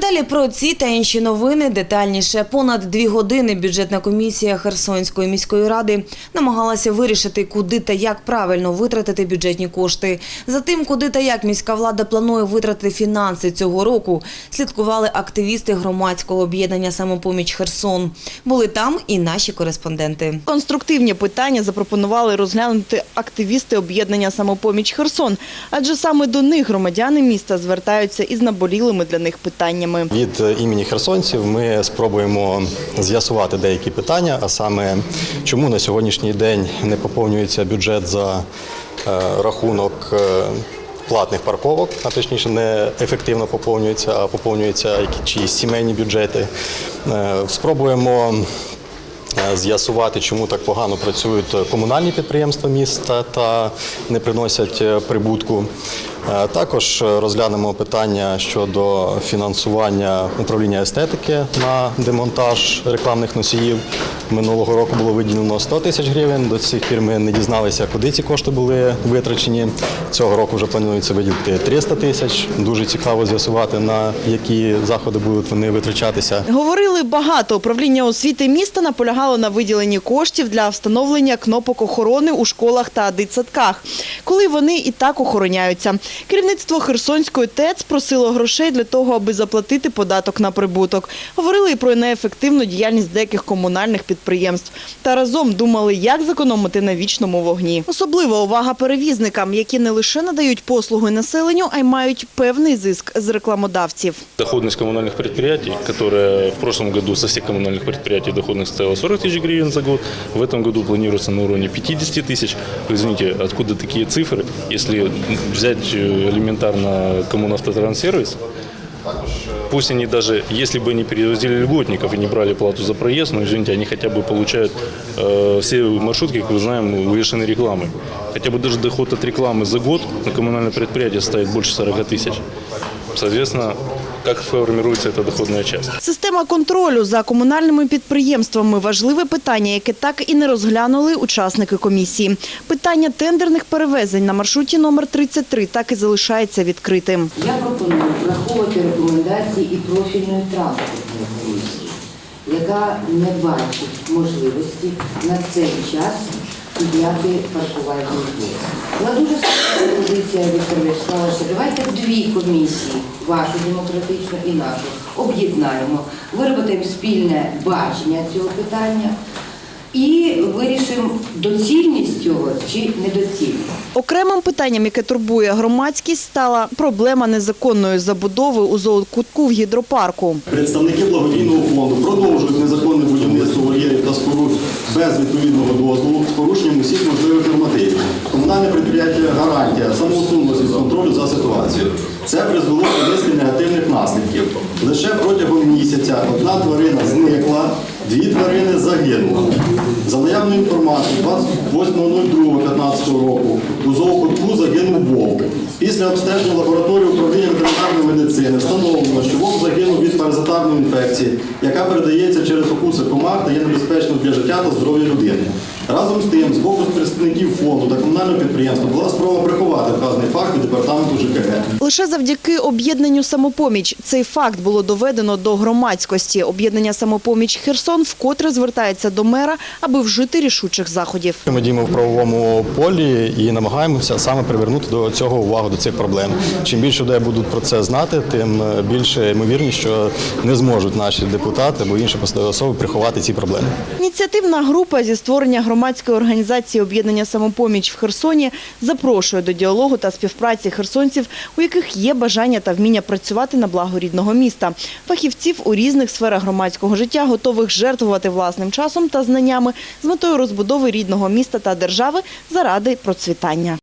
Далі про ці та інші новини детальніше. Понад дві години бюджетна комісія Херсонської міської ради намагалася вирішити, куди та як правильно витратити бюджетні кошти. За тим, куди та як міська влада планує витратити фінанси цього року, слідкували активісти громадського об'єднання «Самопоміч Херсон». Були там і наші кореспонденти. Конструктивні питання запропонували розглянути активісти об'єднання «Самопоміч Херсон», адже саме до них громадяни міста звертаються із наболілими для них питаннями. Від е, імені херсонців ми спробуємо з'ясувати деякі питання, а саме чому на сьогоднішній день не поповнюється бюджет за е, рахунок е, платних парковок, а точніше не ефективно поповнюється, а поповнюються чиїсь сімейні бюджети. Спробуємо з'ясувати, чому так погано працюють комунальні підприємства міста та не приносять прибутку. Е, Також е, розглянемо питання щодо фінансування управління естетики на демонтаж рекламних носіїв. Минулого року було виділено 100 тисяч гривень. До цих пір ми не дізналися, куди ці кошти були витрачені. Цього року вже планується виділити 300 тисяч. Дуже цікаво з'ясувати, на які заходи будуть вони витрачатися. Говорили багато. Управління освіти міста наполягало на виділенні коштів для встановлення кнопок охорони у школах та дитсадках, коли вони і так охороняються. Керівництво Херсонської ТЕЦ просило грошей для того, аби заплатити податок на прибуток. Говорили і про неефективну діяльність деяких комунальних підприємств. Та разом думали, як зекономити на вічному вогні. Особлива увага перевізникам, які не лише надають послуги населенню, а й мають певний зиск з рекламодавців. Доходность коммунальных предприятий, которая в прошлом году со всех коммунальных предприятий доходность составила 40 тысяч гривен за год, в этом году планируется на уровне 50 тысяч. Вы Извините, откуда такие цифры? Если взять э, элементарно коммунавтотранссервис, пусть они даже, если бы они перевозили льготников и не брали плату за проезд, но, извините, они хотя бы получают, э, все маршрутки, как вы знаем, увешаны рекламой. Хотя бы даже доход от рекламы за год на коммунальное предприятие составит больше 40 тысяч. Соответственно, как формируется эта доходная часть? Система контролю за комунальними підприємствами – важливе питання, яке так і не розглянули учасники комісії. Питання тендерних перевезень на маршруті номер 33 так і залишається відкритим. Я пропоную враховувати рекомендації і профільної транспортної комісії, яка не бачить можливості на цей час підняти паркувальний блок. Була дуже складна позиція Віктора Вячеславовича. Давайте дві комісії, вашу демократичну і нашу, об'єднаємо, вироботимо спільне бачення цього питання і вирішимо доцільність цього чи недоцільність. Окремим питанням, яке турбує громадськість, стала проблема незаконної забудови у зоокутку в гідропарку. Представники благодійного фонду продовжують незаконне будівництво вольєрів та споруд без відповідного контролю за ситуацією. Це призвело до низки негативних наслідків. Лише протягом місяця одна тварина зникла, дві тварини загинули. За наявною інформацією, 28.02.15 року у зоокутку загинув вовк. Після обстеження лабораторії управління ветеринарної медицини встановлено, що вовк загинув від паразитарної інфекції, яка передається через укуси комах та є небезпечною для життя та здоров'я людини. Разом з тим, з боку представників фонду та комунального підприємства була спроба приховати вказаний факт від департаменту ЖКГ. Лише завдяки об'єднанню «Самопоміч» цей факт було доведено до громадськості. Об'єднання «Самопоміч Херсон» вкотре звертається до мера, аби вжити рішучих заходів. Ми діємо в правовому полі і намагаємося саме привернути до цього увагу до цих проблем. Чим більше людей будуть про це знати, тим більше ймовірність, що не зможуть наші депутати або інші посадові особи приховати ці проблеми. Ініціативна група зі створення громадської організації об'єднання «Самопоміч» в Херсоні запрошує до діалогу та співпраці херсонців, у яких є бажання та вміння працювати на благо рідного міста. Фахівців у різних сферах громадського життя готових жертвувати власним часом та знаннями з метою розбудови рідного міста та держави заради процвітання.